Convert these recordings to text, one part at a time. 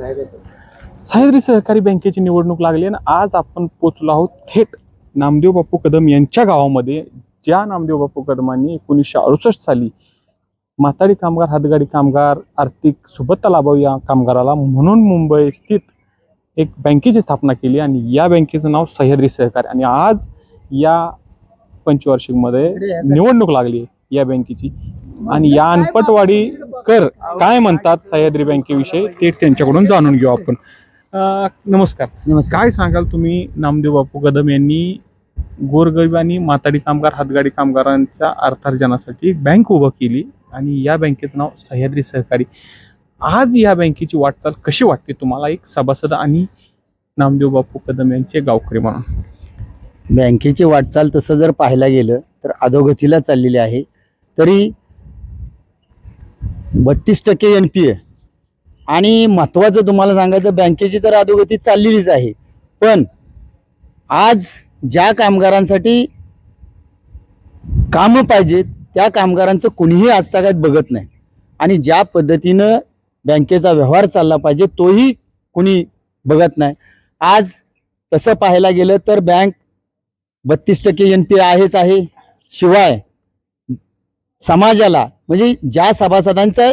सह्याद्री सहकारी बँकेची निवडणूक लागली आणि आज आपण पोचलो आहोत थेट नामदेव बापू कदम यांच्या गावामध्ये. ज्या नामदेव बापू कदमांनी एकोणीसशे अडुसष्ट साली माताडी कामगार हातगाडी कामगार आर्थिक सुबत्ता लाभावी या कामगाराला म्हणून मुंबई स्थित एक बँकेची स्थापना केली आणि या बँकेचं नाव सह्याद्री सहकारी. आणि आज या पंचवार्षिकमध्ये निवडणूक लागली या बँकेची. आणि या अनपटवाडी कर. काय म्हणतात सह्याद्री बँकेविषयी? ते त्यांच्याकडून जाणून घेऊ आपण. अं, नमस्कार. नमस्कार. काय सांगाल तुम्ही नामदेव बापू कदम यांनी? गोरगरीब आणि माताडी कामगार हातगाडी कामगारांच्या अर्थार्जनासाठी एक बँक उभं केली आणि या बँकेचं नाव सह्याद्री सहकारी. आज या बँकेची वाटचाल कशी वाटते तुम्हाला? एक सभासद आणि नामदेव बापू कदम यांचे गावकरी म्हणून. बँकेची वाटचाल तसं जर पाहायला गेलं तर अधोगतीला चाललेली आहे. तरी बत्तीस टक्के एन पी ए आणि महत्त्वाचं तुम्हाला सांगायचं बँकेची तर अधोगती चाललेलीच आहे. पण आज ज्या कामगारांसाठी कामं पाहिजेत त्या कामगारांचं कुणीही आजतागायत बघत नाही. आणि ज्या पद्धतीनं बँकेचा व्यवहार चालला पाहिजे तोही कुणी बघत नाही. आज तसं पाहायला गेलं तर बँक बत्तीस टक्के एन पी आहेच आहे. शिवाय समाजाला म्हणजे ज्या सभासदांचा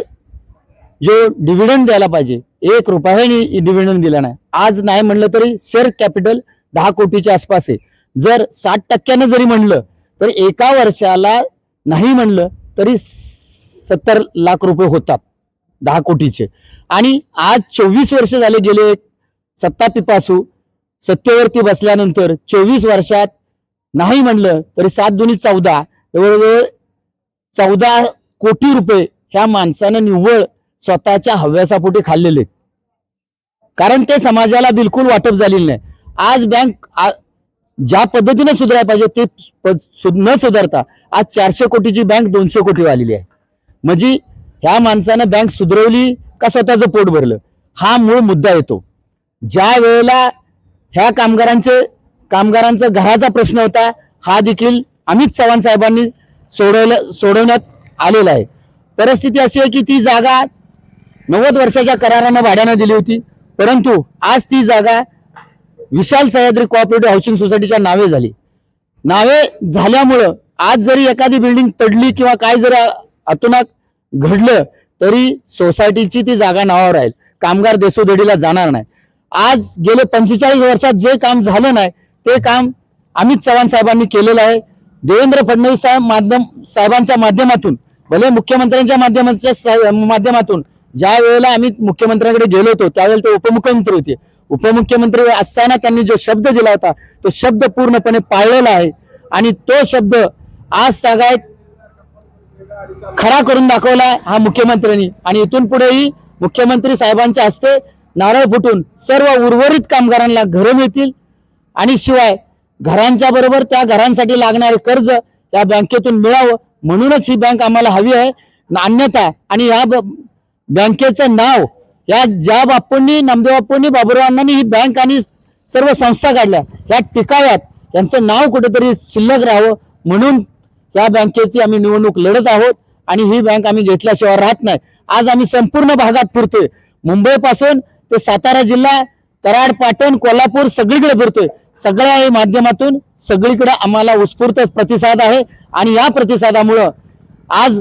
जो डिव्हिडंड द्यायला पाहिजे एक रुपयाने डिव्हिडंड दिला नाही. आज नाही म्हणलं तरी शेअर कॅपिटल दहा कोटीच्या आसपास आहे. जर साठ टक्क्यानं जरी म्हणलं तर एका वर्षाला नाही म्हणलं तरी सत्तर लाख रुपये होतात दहा कोटीचे. आणि आज चोवीस वर्ष झाले गेले सत्तापिपासू सत्तेवरती बसल्यानंतर चोवीस वर्षात नाही म्हणलं तरी सात दोन्ही चौदा जवळजवळ चौदा कोटी रुपये ह्या माणसानं निव्वळ स्वतःच्या हव्यासापोटी खाल्लेले. आहेत. कारण ते समाजाला बिलकुल वाटप झालेलं नाही. आज बँक आ- ज्या पद्धतीने सुधारायला पाहिजे ते प- सु- न सुधारता आज चारशे कोटीची बँक दोनशे कोटी आलेली आहे. म्हणजे ह्या माणसानं बँक सुधरवली का स्वतःचं पोट भरलं? हा मूळ मुद्दा येतो. ज्या वेळेला ह्या कामगारांचे कामगारांचा घराचा प्रश्न होता हा देखील अमित चव्हाण साहेबांनी सोडवल्या सोडवण्यात आलेला आहे. परिस्थिती अशी आहे की ती जागा नव्वद वर्षाच्या करारानं भाड्यानं दिली होती. परंतु आज ती जागा विशाल सह्याद्री कोऑपरेटिव्ह हाऊसिंग सोसायटीच्या नावे झाली. नावे झाल्यामुळं आज जरी एखादी बिल्डिंग पडली किंवा काय जरी अतोनात घडलं तरी सोसायटीची ती जागा नावावर राहील. कामगार देसोदेडीला जाणार नाही. आज गेले पंचेचाळीस वर्षात जे काम झालं नाही ते काम अमित चव्हाण साहेबांनी केलेलं आहे. देवेंद्र फडणवीस साहेब माध्यम साहेबांच्या माध्यमातून भले मुख्यमंत्र्यांच्या माध्यमाच्या माध्यमातून ज्या वेळेला आम्ही मुख्यमंत्र्यांकडे गेलो होतो त्यावेळेला ते उपमुख्यमंत्री होते. उपमुख्यमंत्री असताना त्यांनी जो शब्द दिला होता तो शब्द पूर्णपणे पाळलेला आहे. आणि तो शब्द आज तागायत खरा करून दाखवला हा मुख्यमंत्र्यांनी. आणि इथून पुढेही मुख्यमंत्री साहेबांच्या हस्ते नारळ फुटून सर्व उर्वरित कामगारांना घरं मिळतील. आणि शिवाय घरांच्या बरोबर त्या घरांसाठी लागणारे कर्ज त्या बँकेतून मिळावं. म्हणूनच ही बँक आम्हाला हवी आहे. अन्यथा आणि या ब- बँकेचं नाव या ज्या बापूंनी नामदेव बापूंनी ही बँक आणि सर्व संस्था काढल्या या टिकाव्यात यांचं नाव कुठेतरी शिल्लक राहावं. म्हणून या बँकेची आम्ही निवडणूक लढत आहोत आणि ही बँक आम्ही घेतल्याशिवाय राहत नाही. आज आम्ही संपूर्ण भागात फिरतोय. मुंबईपासून ते सातारा जिल्हा कराड पाटण कोल्हापूर सगळीकडे फिरतोय सगळ्या माध्यमातून सगळीकडे आम्हाला उत्स्फूर्त प्रतिसाद आहे आणि या प्रतिसादामुळं आज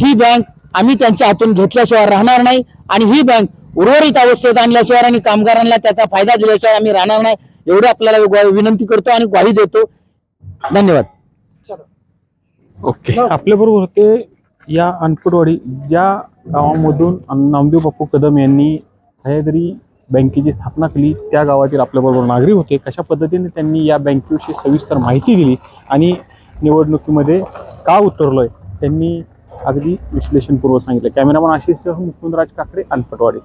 ही बँक आम्ही त्यांच्या हातून घेतल्याशिवाय राहणार नाही आणि ही बँक उर्वरित अवस्थेत आणल्याशिवाय आणि कामगारांना त्याचा फायदा दिल्याशिवाय आम्ही राहणार नाही. एवढं आपल्याला विनंती करतो आणि ग्वाही देतो. धन्यवाद. ओके. आपल्या बरोबर होते या अनपटवाडी ज्या गावामधून नामदेव बापू कदम यांनी सह्याद्री बँकेची स्थापना केली. त्या गावातील आपल्याबरोबर नागरिक होते. कशा पद्धतीने त्यांनी या बँकेविषयी सविस्तर माहिती दिली आणि निवडणुकीमध्ये का उतरलो आहे त्यांनी अगदी विश्लेषणपूर्वक सांगितलं. कॅमेरामन आशिषसह मुकुंदराज काकडे अनपटवाडी.